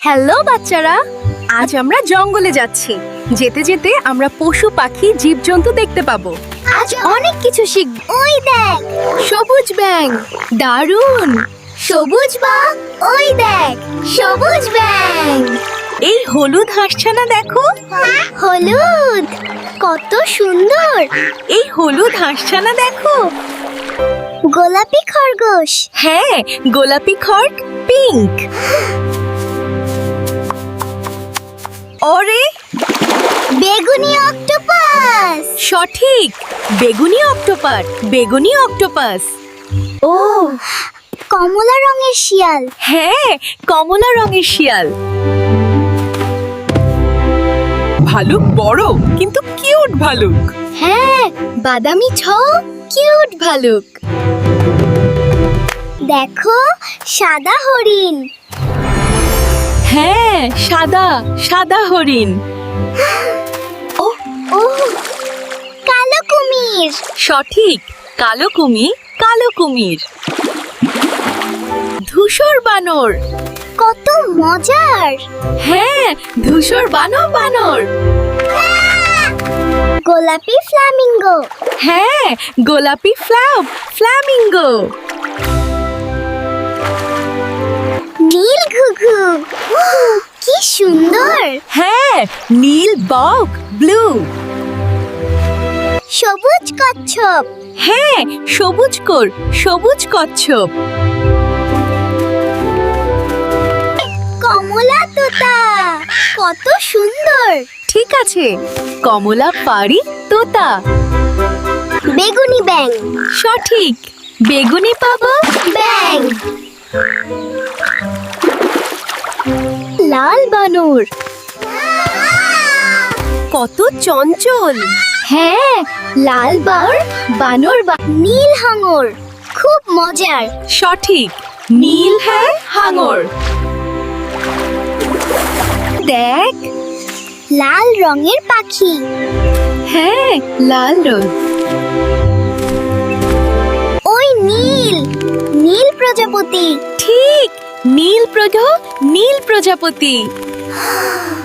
Hello বাচ্চারা। আজ আমরা জঙ্গলে যাচ্ছি। যেতে যেতে আমরা পশু পাখি জীবজন্তু দেখতে পাবো। আজ অনেক কিছু শিখব। ওই দেখ সবুজ ব্যাঙ। দারুণ! সবুজ বা ওই দেখ সবুজ ব্যাঙ। এই হলুদ হাঁসছানা দেখো। হ্যাঁ, হলুদ। কত সুন্দর। এই হলুদ হাঁসছানা দেখো। গোলাপি খরগোশ। হ্যাঁ গোলাপি খড়গ পিঙ্ক। ওরে! বেগুনি অক্টোপাস। সঠিক বেগুনি অক্টোপাস বেগুনি অক্টোপাস। ও। কমলা রঙের শিয়াল। হ্যাঁ কমলা রঙের শিয়াল। ভালুক বড় কিন্তু কিউট ভালুক। হ্যাঁ বাদামি ছ কিউট ভালুক। দেখো সাদা হরিণ। হ্যাঁ সাদা সাদা হরিণ। ও কালো কুমির। সঠিক কালো কুমির কালো কুমির। ধূসর বানর। কত মজার। হ্যাঁ ধূসর বানর বানর। গোলাপি ফ্ল্যামিঙ্গো হ্যাঁ গোলাপি ফ্লাম ফ্ল্যামিঙ্গো নীল ঘুঘু। কি সুন্দর। হ্যাঁ নীল বক ব্লু। সবুজ কচ্ছপ। হ্যাঁ সবুজ কোর সবুজ কচ্ছপ। কমলা তোতা। কত সুন্দর। ঠিক আছে। কমলা পারি তোতা। বেগুনি ব্যাং সঠিক। বেগুনি পাবো? ব্যাং লাল বানর। কত চঞ্চল। হ্যাঁ লাল বানর বা নীল হাঙর। খুব মজার। সঠিক। নীল হ্যাঁ হাঙর। দেখ। লাল রঙের পাখি। হ্যাঁ লাল রং। ওই নীল নীল প্রজাপতি। ঠিক নীল প্রজ নীল প্রজাপতি।